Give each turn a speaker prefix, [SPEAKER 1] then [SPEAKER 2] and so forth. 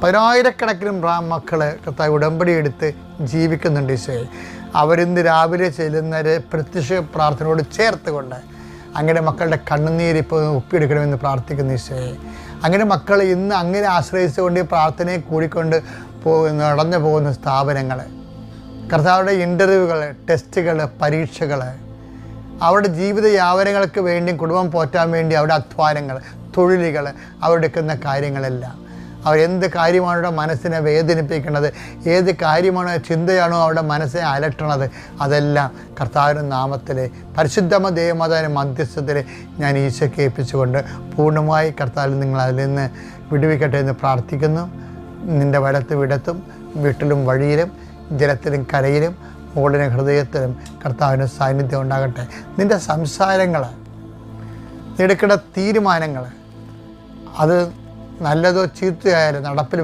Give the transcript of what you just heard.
[SPEAKER 1] പതിനായിരക്കണക്കിന് മക്കൾ കർത്താവ് ഉടമ്പടി എടുത്ത് ജീവിക്കുന്നുണ്ട് ഈശോയെ. അവരിന്ന് രാവിലെ ചെല്ലുന്നവരെ പ്രത്യക്ഷ പ്രാർത്ഥനയോട് ചേർത്തുകൊണ്ട് അങ്ങനെ മക്കളുടെ കണ്ണുനീര് ഇപ്പോൾ ഒപ്പിയെടുക്കണമെന്ന് പ്രാർത്ഥിക്കുന്നു ഈശോയെ. അങ്ങനെ മക്കൾ ഇന്ന് അങ്ങനെ ആശ്രയിച്ചുകൊണ്ട് പ്രാർത്ഥനയെ കൂടിക്കൊണ്ട് പോകുന്ന നടന്നു പോകുന്ന സ്ഥാപനങ്ങൾ കർത്താവുടെ ഇന്റർവ്യൂകൾ ടെസ്റ്റുകൾ പരീക്ഷകൾ അവരുടെ ജീവിത യാവനങ്ങൾക്ക് വേണ്ടി കുടുംബം പോറ്റാൻ വേണ്ടി അവരുടെ അധ്വാനങ്ങൾ തൊഴിലുകൾ അവരെടുക്കുന്ന കാര്യങ്ങളെല്ലാം. അവരെന്ത് കാര്യമാണ് അവരുടെ മനസ്സിനെ വേദനിപ്പിക്കുന്നത്? ഏത് കാര്യമാണ് ചിന്തയാണോ അവരുടെ മനസ്സിനെ അലട്ടണത്? അതെല്ലാം കർത്താവിന്റെ നാമത്തിൽ പരിശുദ്ധമ ദേവമാതാവിന്റെ മധ്യസ്ഥത്തിൽ ഞാൻ ഈശോയ്ക്ക് ഏൽപ്പിച്ചുകൊണ്ട് പൂർണമായി കർത്താവിൽ നിങ്ങൾ അതിൽ നിന്ന് വിടുവിക്കട്ടെ എന്ന് പ്രാർത്ഥിക്കുന്നു. നിന്റെ വലത്ത് വിടത്തും വീട്ടിലും വഴിയിലും ജലത്തിലും കരയിലും മുകളിലും ഹൃദയത്തിലും കർത്താവിന്റെ സാന്നിധ്യം ഉണ്ടാകട്ടെ. നിന്റെ സംസാരങ്ങൾ എടുക്കേണ്ട തീരുമാനങ്ങൾ അത് നല്ലതോ ചീത്തയായാലും നടപ്പിൽ